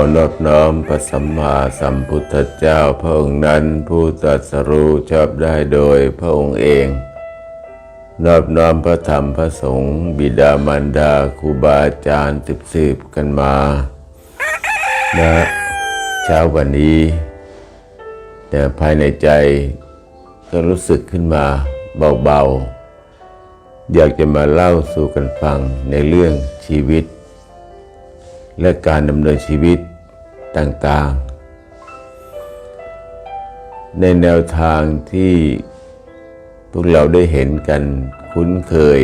ขอนอบน้อมพระสัมมาสัมพุทธเจ้าพระองค์นั้นผู้ตรัสรู้ชอบได้โดยพระองค์เอง นอบน้อมพระธรรมพระสงฆ์บิดามารดาครูบาอาจารย์ติบสืบกันมานะเช้าวันนี้แต่ภายในใจก็รู้สึกขึ้นมาเบาๆ อยากจะมาเล่าสู่กันฟังในเรื่องชีวิต และการดำเนินชีวิตต่างๆ ในแนวทางที่พวกเราได้เห็นกันคุ้นเคย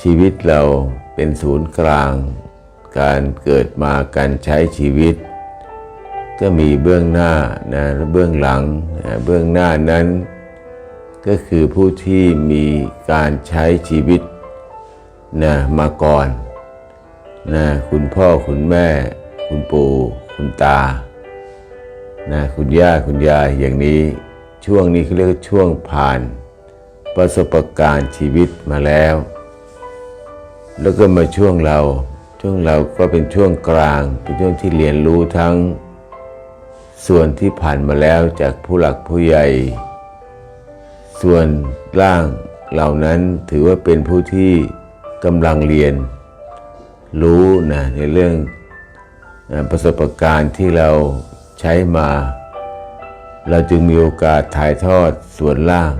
ชีวิตเราเป็นศูนย์กลาง การเกิดมาการใช้ชีวิต ก็มีเบื้องหน้านะและเบื้องหลังนะเบื้องหน้านั้น ก็คือผู้ที่มีการใช้ชีวิตนะมาก่อน นะคุณพ่อคุณแม่ คุณปู่คุณตานะคุณย่าคุณยายอย่างนี้ช่วงนี้เขาเรียกช่วงผ่าน ประสบการณ์ชีวิตมาแล้ว แล้วก็มาช่วงเรา ช่วงเราก็เป็นช่วงกลาง เป็นช่วงที่เรียนรู้ทั้ง ส่วนที่ผ่านมาแล้วจากผู้หลักผู้ใหญ่ ส่วนล่างเหล่านั้นถือว่าเป็นผู้ที่กำลังเรียน รู้นะในเรื่องประสบการณ์ที่เราใช้มา เราจึงมีโอกาสถ่ายทอดส่วนล่าง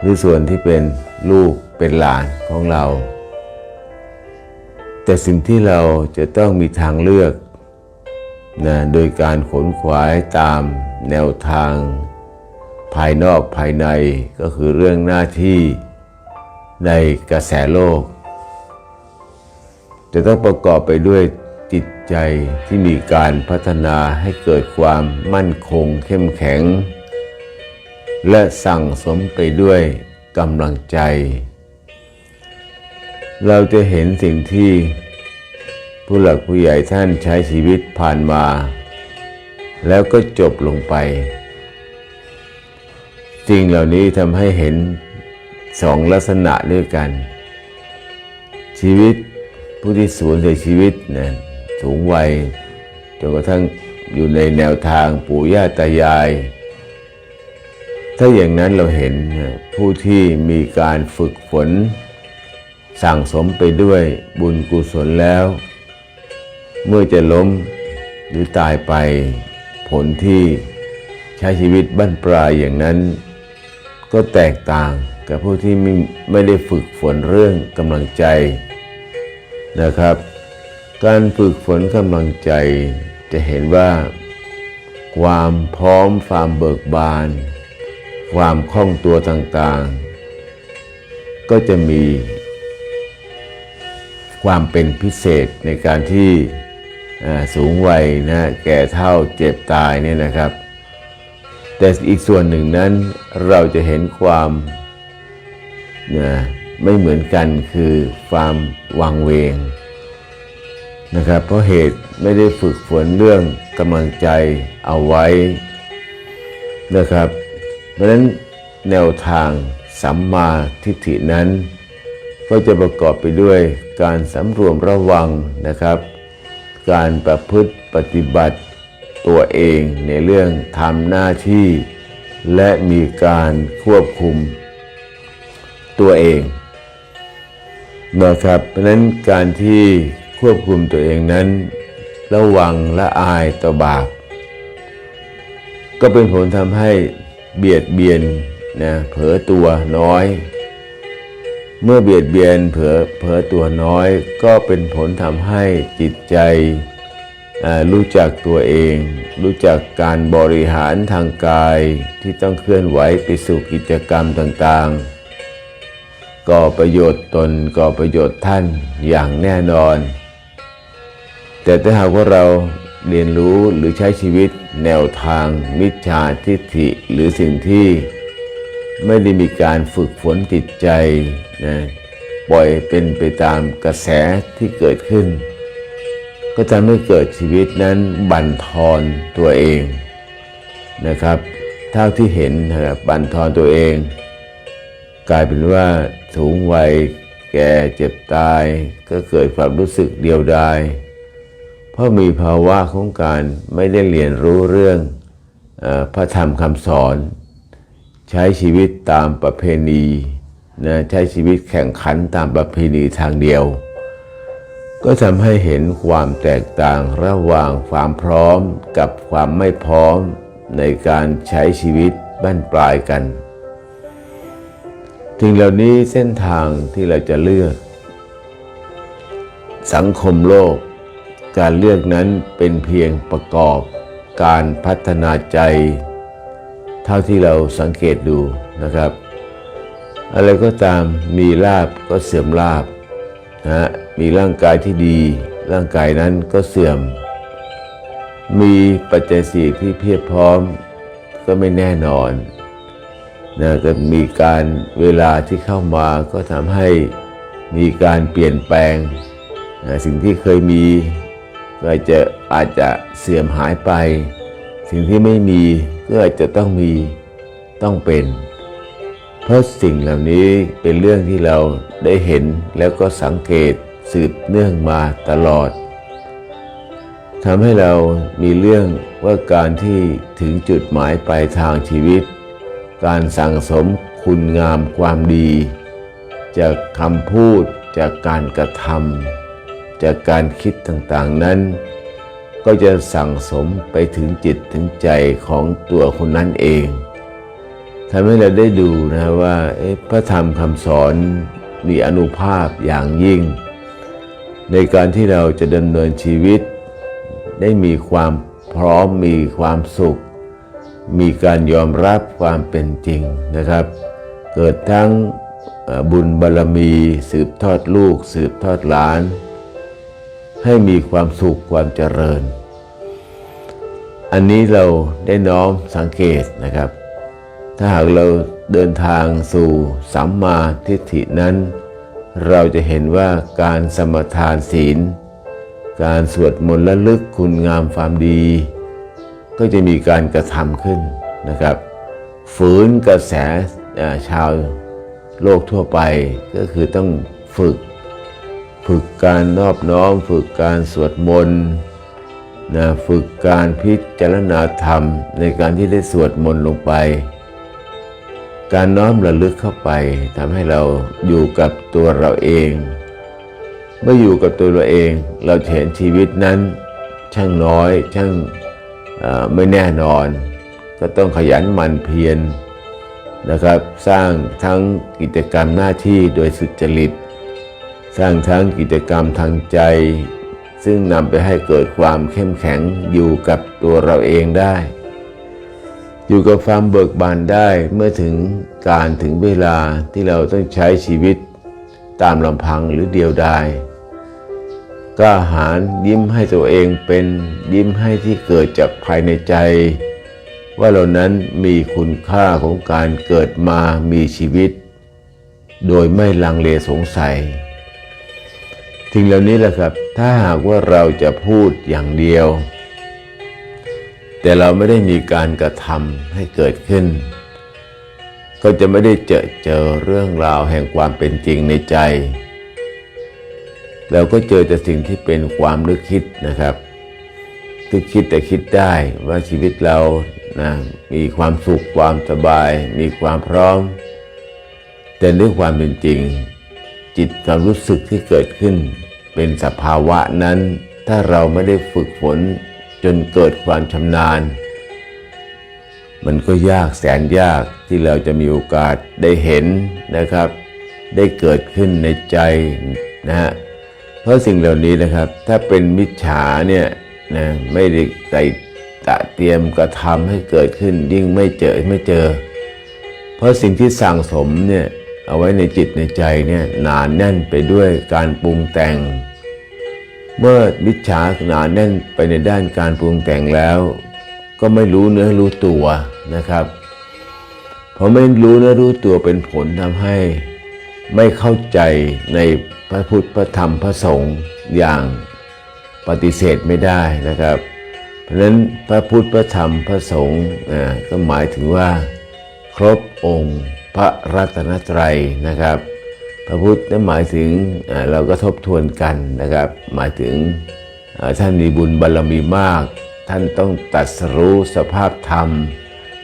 หรือส่วนที่เป็นลูกเป็นหลานของเรา แต่สิ่งที่เราจะต้องมีทางเลือกนะโดยการขนขวายตามแนวทางภายนอกภายในก็คือเรื่องหน้าที่ในกระแสโลก จะต้องประกอบไปด้วยจิตใจที่มีการพัฒนาให้เกิดความมั่นคงเข้มแข็ง และสั่งสมไปด้วยกำลังใจ เราจะเห็นสิ่งที่ผู้หลักผู้ใหญ่ท่านใช้ชีวิตผ่านมา แล้วก็จบลงไป สิ่งเหล่านี้ทำให้เห็นสองลักษณะด้วยกัน ชีวิต ผู้ที่สูญเสียชีวิตนะสูงวัยจนกระทั่งอยู่ในแนวทางปู่ย่าตายาย ถ้าอย่างนั้นเราเห็นผู้ที่มีการฝึกฝน สั่งสมไปด้วยบุญกุศลแล้ว เมื่อจะล้มหรือตายไปผลที่ใช้ชีวิตบั้นปลายอย่างนั้น ก็แตกต่างกับผู้ที่ไม่ไม่ได้ฝึกฝนเรื่องกำลังใจ นะครับ การฝึกฝนกำลังใจจะเห็นว่า ความพร้อมความเบิกบาน ความคล่องตัวต่างๆ ก็จะมี ความเป็นพิเศษในการที่สูงวัยนะแก่เท่าเจ็บตายเนี่ยนะครับ แต่อีกส่วนหนึ่งนั้นเราจะเห็นความนะ ไม่เหมือนกันคือความวังเวงนะครับ เพราะเหตุไม่ได้ฝึกฝนเรื่องกำลังใจเอาไว้นะครับ เพราะฉะนั้นแนวทางสัมมาทิฏฐินั้น ก็จะประกอบไปด้วยการสำรวมระวังนะครับ การประพฤติปฏิบัติตัวเองในเรื่องทำหน้าที่ และมีการควบคุมตัวเอง นะครับ เพราะฉะนั้นการที่ควบคุมตัวเองนั้น ระวังและอายต่อบาป ก็เป็นผลทำให้เบียดเบียนนะเผลอตัวน้อย เมื่อเบียดเบียนเผลอเผลอตัวน้อย ก็เป็นผลทำให้จิตใจรู้จักตัวเอง รู้จักการบริหารทางกายที่ต้องเคลื่อนไหวไปสู่กิจกรรมต่างๆ ก่อประโยชน์ตนก่อประโยชน์ท่านอย่างแน่นอน แต่ถ้าหากว่าเราเรียนรู้หรือใช้ชีวิตแนวทางมิจฉาทิฏฐิหรือสิ่งที่ไม่ได้มีการฝึกฝนจิตใจนะปล่อยเป็นไปตามกระแสที่เกิดขึ้น ก็ทำให้เกิดชีวิตนั้นบั่นทอนตัวเองนะครับ เท่าที่เห็นนะครับบั่นทอนตัวเอง กลายเป็นว่าสูงวัยแก่เจ็บตาย ก็เกิดความรู้สึกเดียวดาย เพราะมีภาวะของการไม่ได้เรียนรู้เรื่องอพระธรรมคำสอน ใช้ชีวิตตามประเพณีนะใช้ชีวิตแข่งขันตามประเพณีทางเดียว ก็ทำให้เห็นความแตกต่างระหว่างความพร้อมกับความไม่พร้อมในการใช้ชีวิตบั้นปลายกัน สิ่งเหล่านี้เส้นทางที่เราจะเลือก สังคมโลก การเลือกนั้นเป็นเพียงประกอบการพัฒนาใจ เท่าที่เราสังเกตดูนะครับ อะไรก็ตามมีลาบก็เสื่อมลาบนะฮะมีร่างกายที่ดี ร่างกายนั้นก็เสื่อม มีปัจจัยสี่ที่เพียบพร้อมก็ไม่แน่นอน นะก็มีการเวลาที่เข้ามาก็ทำให้มีการเปลี่ยนแปลงนะสิ่งที่เคยมีก็อาจจะอาจจะเสื่อมหายไป สิ่งที่ไม่มีก็อาจจะต้องมีต้องเป็น เพราะสิ่งเหล่านี้เป็นเรื่องที่เราได้เห็นแล้วก็สังเกตสืบเนื่องมาตลอดทำให้เรามีเรื่องว่าการที่ถึงจุดหมายปลายทางชีวิต การสั่งสมคุณงามความดี จากคำพูดจากการกระทำจากการคิดต่างๆนั้น ก็จะสั่งสมไปถึงจิตถึงใจของตัวคนนั้นเองทำให้เราได้ดูนะว่าพระธรรมคำสอนมีอนุภาพอย่างยิ่ง ในการที่เราจะดำเนินชีวิต ได้มีความพร้อมมีความสุข มีการยอมรับความเป็นจริงนะครับ เกิดทั้งบุญบารรมี สืบทอดลูก สืบทอดหลาน ให้มีความสุขความเจริญ อันนี้เราได้น้อมสังเกตนะครับ ถ้าหากเราเดินทางสู่สัมมาทิฏฐินั้น เราจะเห็นว่าการสมทานศีล การสวดมนต์และลึกคุณงามความดี ก็จะมีการกระทำขึ้นนะครับ ฝืนกระแสชาวโลกทั่วไปก็คือต้องฝึก ฝึกการนอบน้อม ฝึกการสวดมนต์นะฝึกการพิจารณาธรรมในการที่ได้สวดมนต์ลงไป การน้อมระลึกเข้าไปทำให้เราอยู่กับตัวเราเอง เมื่ออยู่กับตัวเราเอง เราเห็นชีวิตนั้นช่างน้อยช่าง ไม่แน่นอน ก็ต้องขยันหมั่นเพียรนะครับ สร้างทั้งกิจกรรมหน้าที่โดยสุจริต สร้างทั้งกิจกรรมทางใจ ซึ่งนำไปให้เกิดความเข้มแข็งอยู่กับตัวเราเองได้ อยู่กับความเบิกบานได้เมื่อถึงการถึงเวลาที่เราต้องใช้ชีวิตตามลำพังหรือเดียวดาย กล้าหาญยิ้มให้ตัวเองเป็นยิ้มให้ที่เกิดจากภายในใจ ว่าเรานั้นมีคุณค่าของการเกิดมามีชีวิต โดยไม่ลังเลสงสัยสิ่งเหล่านี้แหละครับ ถ้าหากว่าเราจะพูดอย่างเดียว แต่เราไม่ได้มีการกระทำให้เกิดขึ้น ก็จะไม่ได้เจอเจอเรื่องราวแห่งความเป็นจริงในใจ เราก็เจอแต่สิ่งที่เป็นความนึกคิดนะครับคือคิดแต่คิดได้ว่าชีวิตเรานะมีความสุขความสบาย มีความพร้อม แต่ด้วยความเป็นจริง จิตความรู้สึกที่เกิดขึ้น เป็นสภาวะนั้น ถ้าเราไม่ได้ฝึกฝนจนเกิดความชำนาญ มันก็ยากแสนยากที่เราจะมีโอกาสได้เห็นนะครับ ได้เกิดขึ้นในใจนะฮะ เพราะสิ่งเหล่านี้นะครับ ถ้าเป็นมิจฉาเนี่ยนะไม่ได้ใส่ตะเตรียมกระทำให้เกิดขึ้นยิ่งไม่เจอไม่เจอ เพราะสิ่งที่สั่งสมเนี่ยเอาไว้ในจิตในใจเนี่ยหนานแน่นไปด้วยการปรุงแต่ง เมื่อมิจฉาหนาแน่นไปในด้านการปรุงแต่งแล้ว ก็ไม่รู้เนื้อรู้ตัวนะครับพอไม่รู้เนื้อรู้ตัวเป็นผลทำให้ไม่เข้าใจใน พระพุทธพระธรรมพระสงฆ์อย่างปฏิเสธไม่ได้นะครับ เพราะฉะนั้นพระพุทธพระธรรมพระสงฆ์ก็หมายถึงว่า ครบองค์พระรัตนตรัยนะครับ พระพุทธนั้นหมายถึงเราก็ทบทวนกันนะครับ หมายถึงท่านมีบุญบารรมีมาก ท่านต้องตัดสรู้สภาพธรรม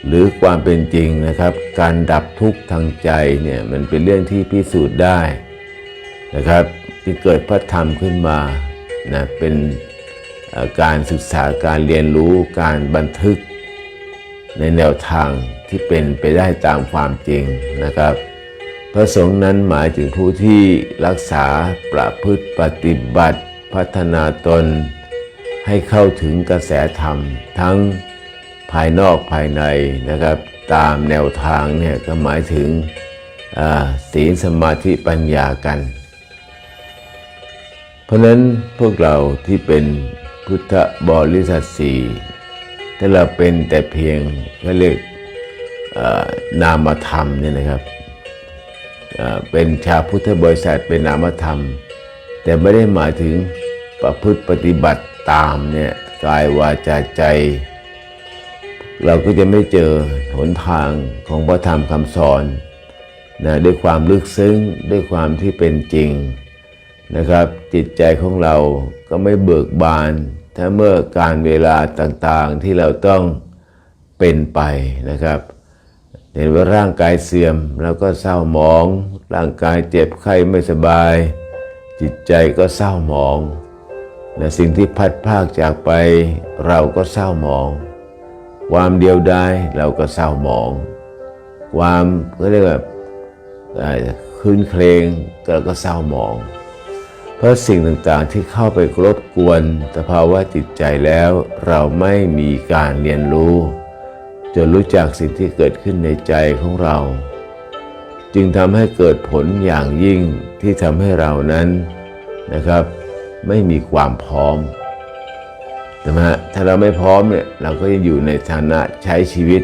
หรือความเป็นจริงนะครับ การดับทุกข์ทางใจเนี่ยมันเป็นเรื่องที่พิสูจน์ได้ นะครับที่เกิดพระธรรมขึ้นมานะเป็นการศึกษาการเรียนรู้การบันทึกในแนวทางที่เป็นไปได้ตามความจริงนะครับ พระสงฆ์นั้นหมายถึงผู้ที่รักษาประพฤติปฏิบัติพัฒนาตน ให้เข้าถึงกระแสธรรม ทั้งภายนอกภายในนะครับ ตามแนวทางเนี่ยก็หมายถึงศีลสมาธิปัญญากัน เพราะนั้นพวกเราที่เป็นพุทธบริษัทสี่ถ้าเราเป็นแต่เพียงก็เรียกนามธรรมเนี่ยนะครับเป็นชาวพุทธบริษัทเป็นนามธรรม แต่ไม่ได้หมายถึงประพฤติปฏิบัติตามเนี่ยกายวาจาใจ เราก็จะไม่เจอหนทางของพระธรรมคำสอนนะด้วยความลึกซึ้งด้วยความที่เป็นจริง นะครับ จิตใจของเราก็ไม่เบิกบาน ถ้าเมื่อการเวลาต่างๆที่เราต้องเป็นไปนะครับเห็นว่าร่างกายเสื่อมเราก็เศร้าหมอง ร่างกายเจ็บไข้ไม่สบาย จิตใจก็เศร้าหมองและสิ่งที่พัดพากจากไปเราก็เศร้าหมอง ความเดียวดายเราก็เศร้าหมอง ความก็เรียกว่าคืนเครงเราก็เศร้าหมอง เพราะสิ่งต่างๆที่เข้าไปรบกวนสภาวะจิตใจแล้ว เราไม่มีการเรียนรู้ จนรู้จักสิ่งที่เกิดขึ้นในใจของเรา จึงทำให้เกิดผลอย่างยิ่งที่ทำให้เรานั้นนะครับ ไม่มีความพร้อมใช่ฮะถ้าเราไม่พร้อมเนี่ยเราก็จะอยู่ในฐานะใช้ชีวิต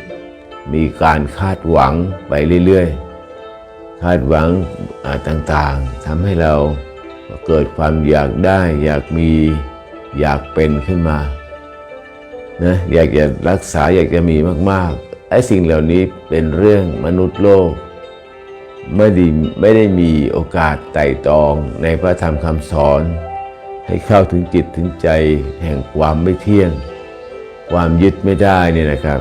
มีการคาดหวังไปเรื่อยๆ คาดหวังต่างๆทำให้เรา เกิดความอยากได้ อยากมีอยากเป็นขึ้นมานะอยากจะรักษาอยากจะมีมากๆไอ้สิ่งเหล่านี้เป็นเรื่องมนุษย์โลก ไม่ได้ไม่ได้มีโอกาสไต่ตองในพระธรรมคำสอน ให้เข้าถึงจิตถึงใจแห่งความไม่เที่ยง ความยึดไม่ได้เนี่ยนะครับ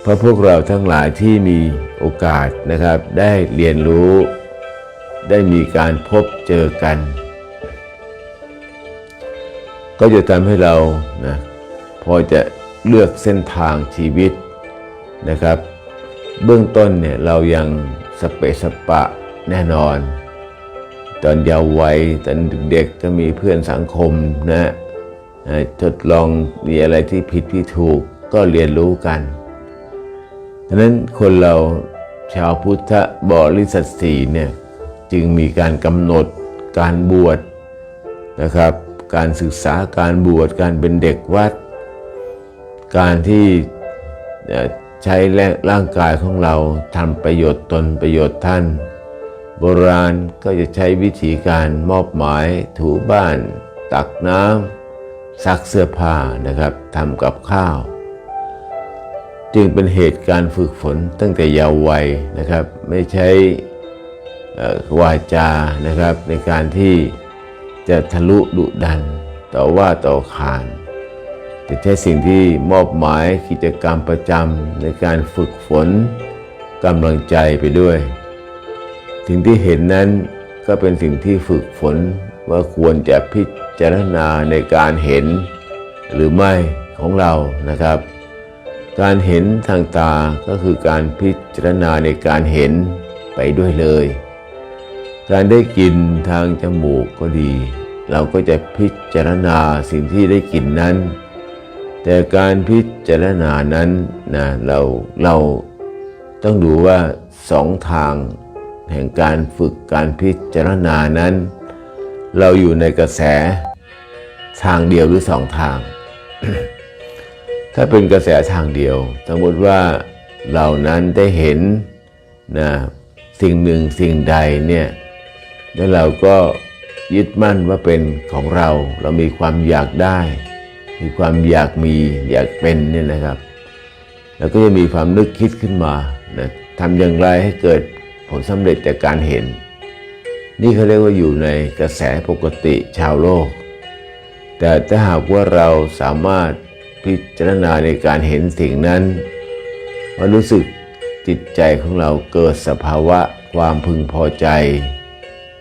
เพราะพวกเราทั้งหลายที่มีโอกาสนะครับได้เรียนรู้ ได้มีการพบเจอกัน ก็จะทำให้เรานะพอจะเลือกเส้นทางชีวิตนะครับ เบื้องต้นเนี่ยเรายังสเปสปะแน่นอน ตอนเยาว์วัยตอนเด็กๆก็มีเพื่อนสังคมนะทดลองมีอะไรที่ผิดที่ถูกก็เรียนรู้กันดังนั้นคนเราชาวพุทธบริษัทสีเนี่ย จึงมีการกำหนดการบวชนะครับ การศึกษาการบวชการเป็นเด็กวัด การที่ใช้แรงร่างกายของเราทำประโยชน์ตนประโยชน์ท่าน โบราณก็จะใช้วิธีการมอบหมายถูบ้าน ตักน้ำซักเสื้อผ้านะครับทำกับข้าว จึงเป็นเหตุการณ์ฝึกฝนตั้งแต่เยาว์วัยนะครับ ไม่ใช่ วาจานะครับในการที่จะทะลุดุดัน ต่อว่าต่อขานแต่ใช้สิ่งที่มอบหมายกิจกรรมประจำในการฝึกฝนกำลังใจไปด้วย สิ่งที่เห็นนั้นก็เป็นสิ่งที่ฝึกฝนว่าควรจะพิจารณาในการเห็นหรือไม่ของเรานะครับ การเห็นทางตาก็คือการพิจารณาในการเห็นไปด้วยเลย การได้กลินทางจมูกก็ดี เราก็จะพิจารณาสิ่งที่ได้กลิ่นนั้น แต่การพิจารณานั้นนะเราเราต้องดูว่าสองทางแห่งการฝึกการพิจารณานั้น เราอยู่ในกระแสทางเดียวหรือสองทาง ถ้าเป็นกระแสทางเดียว สมมติว่าเรานั้นได้เห็นนะสิ่งหนึ่งสิ่งใดเนี่ย แล้วเราก็ยึดมั่นว่าเป็นของเรา เรามีความอยากได้ มีความอยากมีอยากเป็นเนี่ยนะครับ แล้วก็จะมีความนึกคิดขึ้นมานะทำอย่างไรให้เกิดผลสำเร็จจากการเห็น นี่เขาเรียกว่าอยู่ในกระแสปกติชาวโลก แต่ถ้าหากว่าเราสามารถพิจารณาในการเห็นสิ่งนั้นว่ารู้สึกจิตใจของเราเกิดสภาวะความพึงพอใจ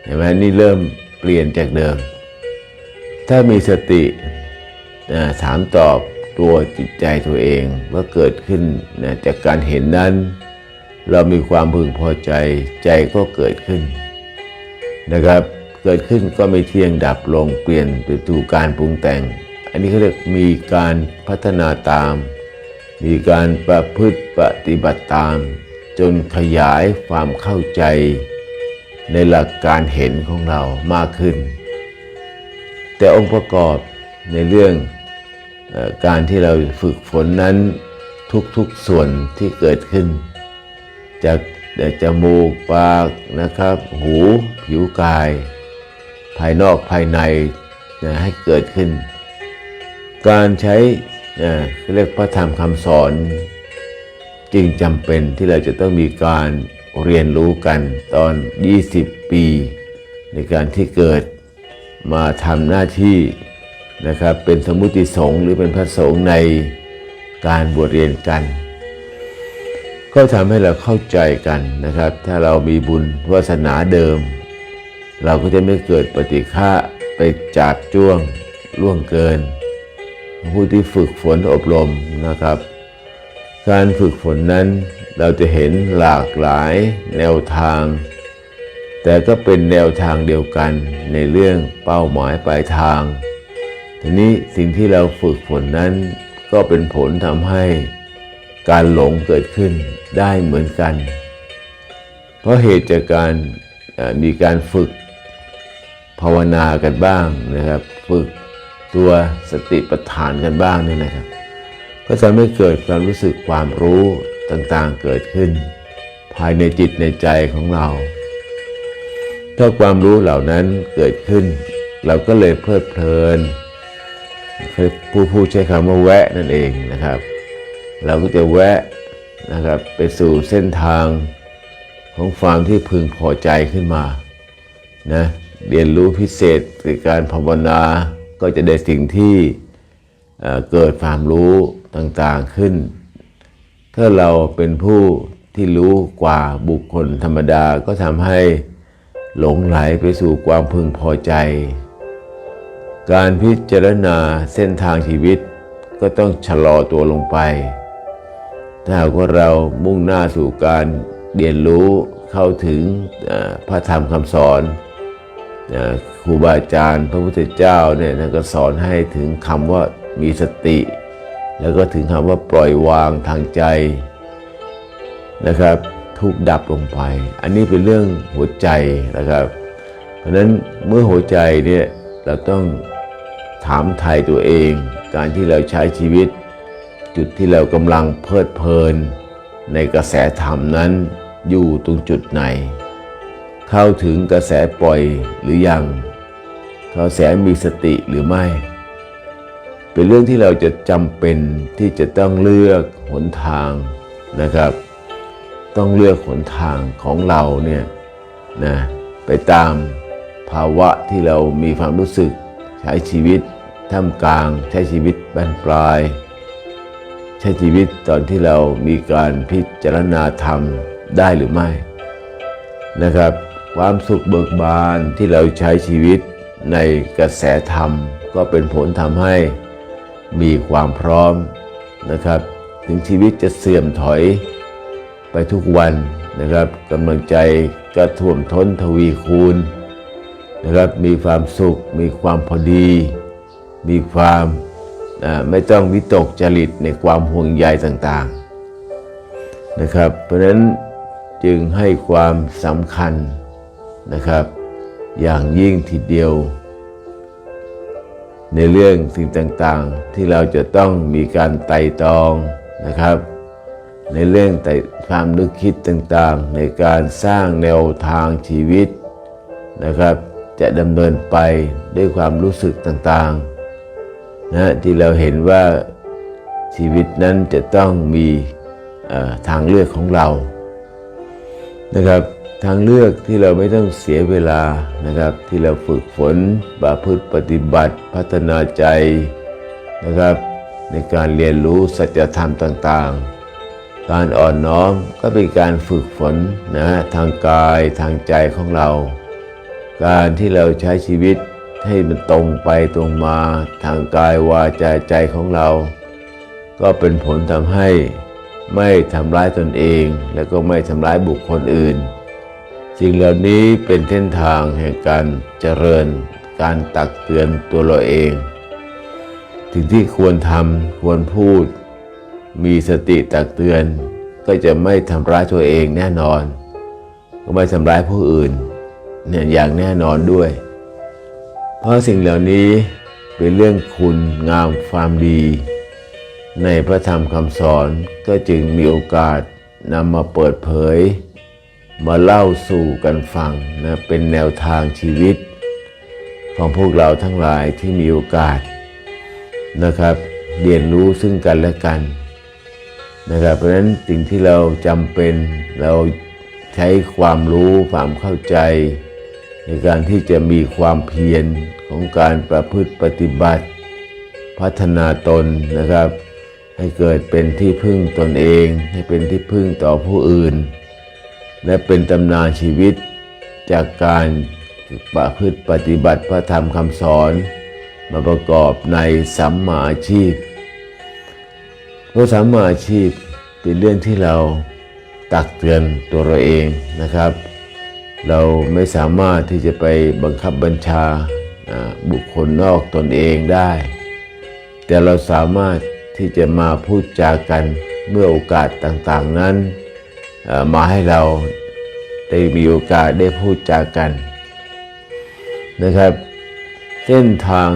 เห็นไหมนี่เริ่มเปลี่ยนจากเดิม ถ้ามีสติถามตอบตัวจิตใจตัวเองว่าเกิดขึ้นนะจากการเห็นนั้น เรามีความพึงพอใจใจก็เกิดขึ้นนะครับเกิดขึ้นก็ไม่เที่ยงดับลงเปลี่ยนไปสู่การปรุงแต่ง อันนี้เขาเรียกมีการพัฒนาตาม มีการประพฤติปฏิบัติตาม จนขยายความเข้าใจ ในหลักการเห็นของเรามากขึ้น แต่องค์ประกอบในเรื่องอการที่เราฝึกฝนนั้นทุกๆส่วนที่เกิดขึ้น จากจมูกปากนะครับ หูผิวกาย ภายนอกภายในนะให้เกิดขึ้น การใช้เอ่อเรียกพระธรรมคำสอน จึงจำเป็นที่เราจะต้องมีการ เรียนรู้กันตอน 20 ปี ในการที่เกิดมาทำหน้าที่นะครับเป็นสมุติสงฆ์หรือเป็นพระสงฆ์ในการบวชเรียนกัน ก็ทำให้เราเข้าใจกันนะครับ ถ้าเรามีบุญวาสนาเดิม เราก็จะไม่เกิดปฏิฆะไปจับจ้วงล่วงเกิน ผู้ที่ฝึกฝนอบรมนะครับ การฝึกฝนนั้น เราจะเห็นหลากหลายแนวทาง แต่ก็เป็นแนวทางเดียวกันในเรื่องเป้าหมายปลายทาง ทีนี้สิ่งที่เราฝึกฝนนั้น ก็เป็นผลทำให้การหลงเกิดขึ้นได้เหมือนกัน เพราะเหตุจากการมีการฝึกภาวนากันบ้างนะครับ ฝึกตัวสติปัฏฐานกันบ้างเนี่ยนะครับ ก็จะไม่เกิดความรู้สึกความรู้ ต่างๆเกิดขึ้น ภายในจิตในใจของเรา ถ้าความรู้เหล่านั้นเกิดขึ้น เราก็เลยเพลิดเพลินผู้ผู้ใช้คำว่าแวะนั่นเองนะครับ เราก็จะแวะนะครับไปสู่เส้นทางของความที่พึงพอใจขึ้นมานะเรียนรู้พิเศษในการภาวนาก็จะได้สิ่งที่เเกิดความรู้ต่างๆขึ้น ถ้าเราเป็นผู้ที่รู้กว่าบุคคลธรรมดาก็ทำให้หลงไหลไปสู่ความพึงพอใจ การพิจารณาเส้นทางชีวิตก็ต้องชะลอตัวลงไป ถ้าหากว่าเรามุ่งหน้าสู่การเรียนรู้เข้าถึงพระธรรมคำสอนครูบาอาจารย์ พระพุทธเจ้าเนี่ยท่านก็สอนให้ถึงคำว่ามีสติ แล้วก็ถึงคำว่าปล่อยวางทางใจนะครับ ทุกดับลงไป อันนี้เป็นเรื่องหัวใจนะครับ เพราะฉะนั้นเมื่อหัวใจเนี่ยเราต้องถามไทยตัวเอง การที่เราใช้ชีวิต จุดที่เรากำลังเพลิดเพลิน ในกระแสธรรมนั้นอยู่ตรงจุดไหน เข้าถึงกระแสปล่อยหรือยัง กระแสมีสติหรือไม่ เป็นเรื่องที่เราจะจำเป็นที่จะต้องเลือกหนทางนะครับ ต้องเลือกหนทางของเราเนี่ยนะไปตามภาวะที่เรามีความรู้สึกใช้ชีวิตท่ามกลาง ใช้ชีวิตบรรปลาย ใช้ชีวิตตอนที่เรามีการพิจารณาธรรมได้หรือไม่นะครับ ความสุขเบิกบานที่เราใช้ชีวิตในกระแสธรรมก็เป็นผลทำให้ มีความพร้อมนะครับ ถึงชีวิตจะเสื่อมถอยไปทุกวันนะครับกำลังใจก็ท่วมท้นทวีคูณนะครับมีความสุข มีความพอดี มีความไม่ต้องวิตกจริตในความห่วงใยต่างๆนะครับ เพราะนั้นจึงให้ความสำคัญนะครับ อย่างยิ่งทีเดียว ในเรื่องสิ่งต่างๆ ที่เราจะต้องมีการไต่ตรองนะครับ ในเรื่องแต่ความนึกคิดต่างๆ ในการสร้างแนวทางชีวิตนะครับ จะดำเนินไปด้วยความรู้สึกต่างๆนะที่เราเห็นว่าชีวิตนั้นจะต้องมีทางเลือกของเรานะครับ ทางเลือกที่เราไม่ต้องเสียเวลานะครับ ที่เราฝึกฝนบาพืชปฏิบัติพัฒนาใจนะครับ ในการเรียนรู้สัจธรรมต่างๆ การอ่อนน้อมก็เป็นการฝึกฝนนะทางกายทางใจของเรา การที่เราใช้ชีวิตให้มันตรงไปตรงมาทางกายวาจาใจของเรา ก็เป็นผลทำให้ไม่ทำร้ายตนเอง และก็ไม่ทำร้ายบุคคลอื่น สิ่งเหล่านี้เป็นเส้นทางแห่งการเจริญ การตักเตือนตัวเราเอง สิ่งที่ควรทำควรพูด มีสติตักเตือน ก็จะไม่ทำร้ายตัวเองแน่นอน ก็ไม่ทำร้ายผู้อื่นเนี่ยอย่างแน่นอนด้วย เพราะสิ่งเหล่านี้เป็นเรื่องคุณงามความดี ในพระธรรมคำสอนก็จึงมีโอกาสนำมาเปิดเผย มาเล่าสู่กันฟังนะเป็นแนวทางชีวิต ของพวกเราทั้งหลายที่มีโอกาสนะครับ เรียนรู้ซึ่งกันและกันนะครับ เพราะฉะนั้นสิ่งที่เราจำเป็นเราใช้ความรู้ความเข้าใจ ในการที่จะมีความเพียรของการประพฤติปฏิบัติ พัฒนาตนนะครับ ให้เกิดเป็นที่พึ่งตนเอง ให้เป็นที่พึ่งต่อผู้อื่น และเป็นตำนานชีวิตจากการประพฤติปฏิบัติพระธรรมคำสอน มาประกอบในสัมมาอาชีพเพราะสัมมาอาชีพเป็นเรื่องที่เราตักเตือนตัวเราเองนะครับ เราไม่สามารถที่จะไปบังคับบัญชาบุคคลนอกตนเองได้ แต่เราสามารถที่จะมาพูดจากันเมื่อโอกาสต่างๆนั้น มาให้เราได้มีโอกาสได้พูดจากันนะครับ เส้นทาง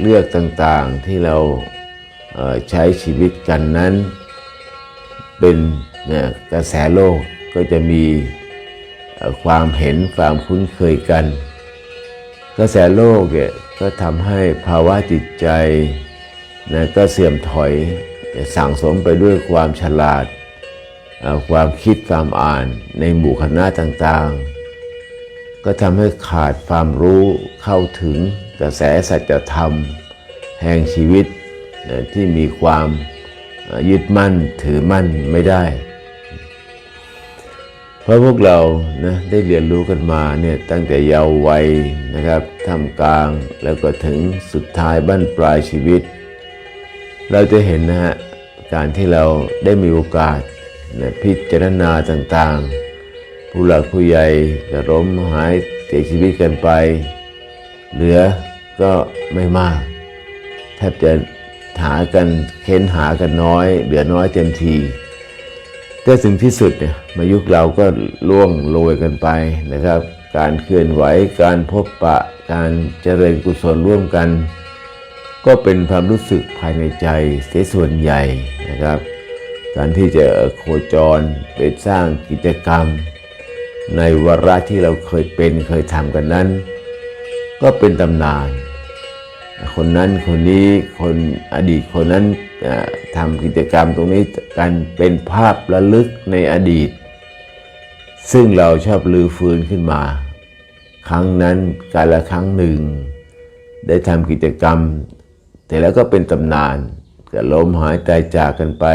เลือกต่างๆที่เราใช้ชีวิตกันนั้น เป็นกระแสโลกก็จะมีความเห็นความคุ้นเคยกัน กระแสโลกเนี่ยก็ทำให้ภาวะจิตใจนะก็เสื่อมถอยสั่งสมไปด้วยความฉลาด ความคิดความอ่านในหมู่คณะต่างๆ ก็ทำให้ขาดความรู้เข้าถึงกระแสสัจธรรม แห่งชีวิตที่มีความยึดมั่นถือมั่นไม่ได้ เพราะพวกเรานะได้เรียนรู้กันมาเนี่ยตั้งแต่เยาว์วัยนะครับทำกลางแล้วก็ถึงสุดท้ายบั้นปลายชีวิต เราจะเห็นนะฮะการที่เราได้มีโอกาส นะพิจารณาต่างๆ ผู้หลักผู้ใหญ่จะล้มหายเสียชีวิตกันไป เหลือก็ไม่มาก แทบจะหากันเค้นหากันน้อย เหลือน้อยเต็มทีแต่ถึงที่สุดเนี่ยมายุคเราก็ล่วงโรยกันไปนะครับ การเคลื่อนไหวการพบปะ การเจริญกุศลร่วมกัน ก็เป็นความรู้สึกภายในใจเสียส่วนใหญ่นะครับ การที่จะโคจรไปสร้างกิจกรรม ในวาระที่เราเคยเป็นเคยทำกันนั้น ก็เป็นตำนาน คนนั้นคนนี้คนอดีตคนนั้นทำกิจกรรมตรงนี้กันเป็นภาพระลึกในอดีต ซึ่งเราชอบลือฟื้นขึ้นมา ครั้งนั้นการละครั้งหนึ่ง ได้ทำกิจกรรม แต่แล้วก็เป็นตำนานก็ล้มหายตายจากกันไป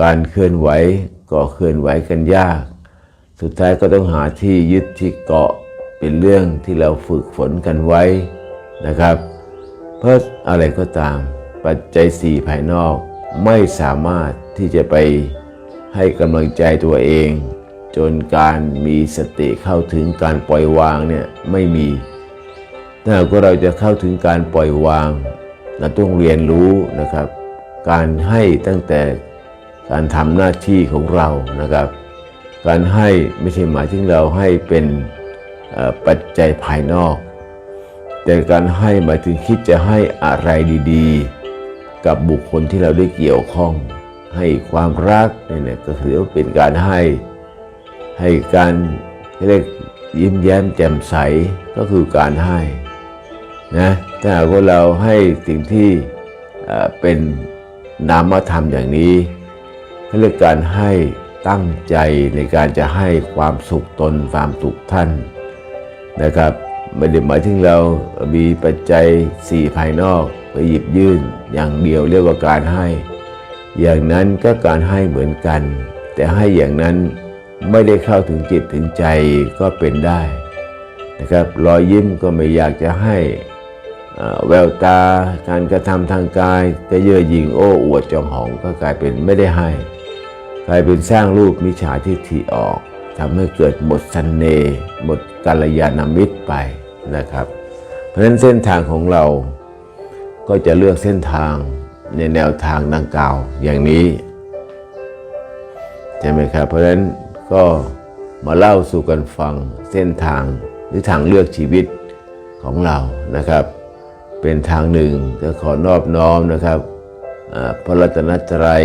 การเคลื่อนไหวก็เคลื่อนไหวกันยาก สุดท้ายก็ต้องหาที่ยึดที่เกาะเป็นเรื่องที่เราฝึกฝนกันไว้นะครับ เพราะอะไรก็ตาม ปัจจัยสี่ภายนอกไม่สามารถที่จะไปให้กำลังใจตัวเอง จนการมีสติเข้าถึงการปล่อยวางเนี่ยไม่มีถ้าหากเราจะเข้าถึงการปล่อยวางเราต้องเรียนรู้นะครับ การให้ตั้งแต่ การทำหน้าที่ของเรานะครับ การให้ไม่ใช่หมายถึงเราให้เป็นปัจจัยภายนอก แต่การให้หมายถึงคิดจะให้อะไรดีๆ กับบุคคลที่เราได้เกี่ยวข้อง ให้ความรักเนี่ยก็ถือว่าเป็นการให้ ให้การเรียกยิ้มแย้มแจ่มใสก็คือการให้นะถ้าหากว่าเราให้สิ่งที่เป็นนามธรรมอย่างนี้ เขาเรียกการให้ตั้งใจในการจะให้ความสุขตนความสุขท่านนะครับไม่ได้หมายถึงเรามีปัจจัยสี่ภายนอกไปหยิบยื่นอย่างเดียวเรียกว่าการให้ อย่างนั้นก็การให้เหมือนกัน แต่ให้อย่างนั้นไม่ได้เข้าถึงจิตถึงใจก็เป็นได้นะครับรอยยิ้มก็ไม่อยากจะให้แววตาการกระทำทางกายก็เย่อหยิ่งโอ้อวดจองหองก็กลายเป็นไม่ได้ให้ กลายเป็นสร้างรูปมิจฉาทิฏฐิออกทำให้เกิดหมดสันเนห์หมดกัลยาณมิตรไปนะครับ เพราะฉะนั้นเส้นทางของเราก็จะเลือกเส้นทางในแนวทางดังกล่าวอย่างนี้ใช่ไหมครับ เพราะฉะนั้นก็มาเล่าสู่กันฟังเส้นทางหรือทางเลือกชีวิตของเรานะครับ เป็นทางหนึ่งก็ขอนอบน้อมนะครับอ่าพระรัตนตรัย